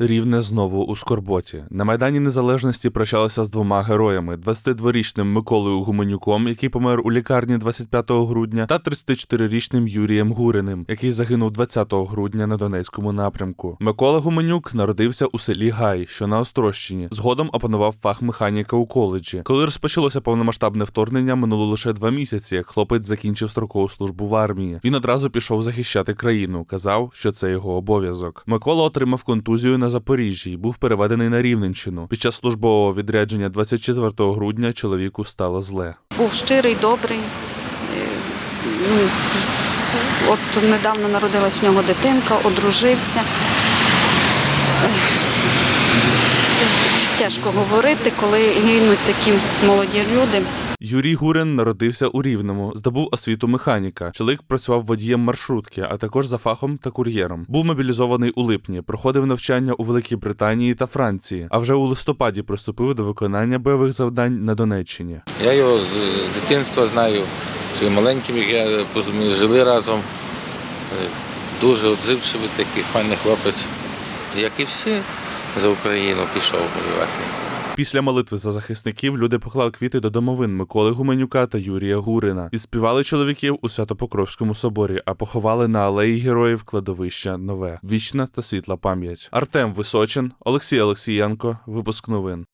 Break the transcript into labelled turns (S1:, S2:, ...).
S1: Рівне знову у скорботі. На Майдані Незалежності прощалися з двома героями: 22-річним Миколою Гуменюком, який помер у лікарні 25 грудня, та 34-річним Юрієм Гуриним, який загинув 20 грудня на Донецькому напрямку. Микола Гуменюк народився у селі Гай, що на Острощині. Згодом опанував фах механіка у коледжі. Коли розпочалося повномасштабне вторгнення, минуло лише два місяці, як хлопець закінчив строкову службу в армії. Він одразу пішов захищати країну. Казав, що це його обов'язок. Микола отримав контузію на Запоріжжі і був переведений на Рівненщину. Під час службового відрядження 24 грудня чоловіку стало зле.
S2: Був щирий, добрий. Е, ну, От недавно народилась в нього дитинка, одружився. Тяжко говорити, коли гинуть такі молоді люди.
S1: Юрій Гурин народився у Рівному, здобув освіту механіка. Чоловік працював водієм маршрутки, а також за фахом та кур'єром. Був мобілізований у липні, проходив навчання у Великій Британії та Франції. А вже у листопаді приступив до виконання бойових завдань на Донеччині.
S3: Я його з, дитинства знаю, ще маленьким, я ми жили разом. Е, Дуже відзивчивий такий файний хлопець, як і всі за Україну пішов воювати.
S1: Після молитви за захисників люди поклали квіти до домовин Миколи Гуменюка та Юрія Гурина. Відспівали чоловіків у Святопокровському соборі, а поховали на алеї героїв кладовища Нове. Вічна та світла пам'ять. Артем Височин, Олексій Олексієнко. Випуск новин.